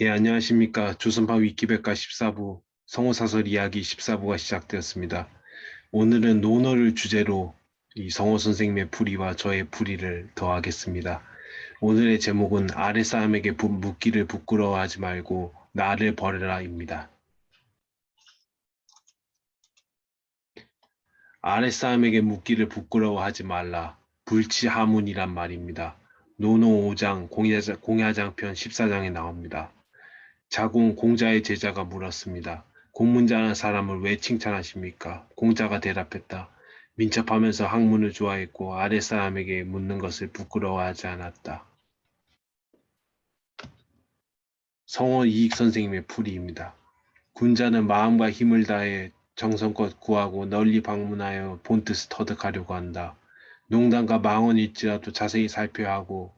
예, 안녕하십니까. 조선파 위키백과 14부 성호사설 이야기 14부가 시작되었습니다. 오늘은 논어를 주제로 이 성호 선생님의 풀이와 저의 풀이를 더하겠습니다. 오늘의 제목은 아래 사람에게 부- 묻기를 부끄러워하지 말고 나를 버려라입니다. 아래 사람에게 묻기를 부끄러워하지 말라. 불치하문이란 말입니다. 노노 5장 공야장, 공야장편 14장에 나옵니다. 자공 공자의 제자가 물었습니다. 공문자는 사람을 왜 칭찬하십니까? 공자가 대답했다. 민첩하면서 학문을 좋아했고 아랫사람에게 묻는 것을 부끄러워하지 않았다. 성원 이익 선생님의 풀이입니다. 군자는 마음과 힘을 다해 정성껏 구하고 널리 방문하여 본뜻을 터득하려고 한다. 농담과 망언일지라도 자세히 살펴야 하고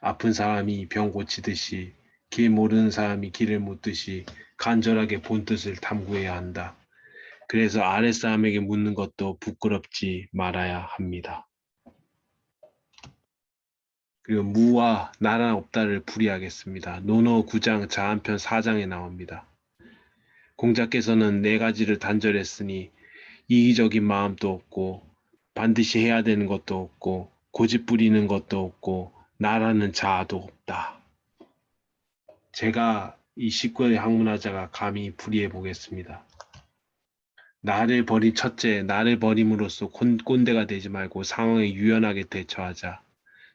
아픈 사람이 병 고치듯이 길 모르는 사람이 길을 묻듯이 간절하게 본 뜻을 탐구해야 한다. 그래서 아랫사람에게 묻는 것도 부끄럽지 말아야 합니다. 그리고 무와 나란 없다를 풀이하겠습니다. 논어 9장 자한편 4장에 나옵니다. 공자께서는 네 가지를 단절했으니 이기적인 마음도 없고 반드시 해야 되는 것도 없고 고집 부리는 것도 없고 나라는 자아도 없다. 제가 이 19의 학문하자가 감히 풀이해 보겠습니다. 나를 버린 첫째, 나를 버림으로써 꼰- 꼰대가 되지 말고 상황에 유연하게 대처하자.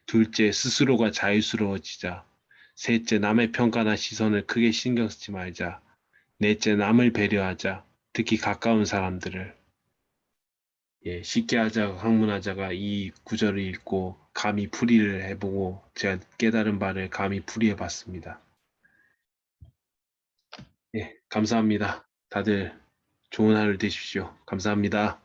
둘째, 스스로가 자유스러워지자. 셋째, 남의 평가나 시선을 크게 신경 쓰지 말자. 넷째, 남을 배려하자. 특히 가까운 사람들을. 예, 쉽게 하자 학문하자가 이 구절을 읽고 감히 풀이를 해보고 제가 깨달은 바를 감히 풀이해 봤습니다. 예, 감사합니다. 다들 좋은 하루 되십시오. 감사합니다.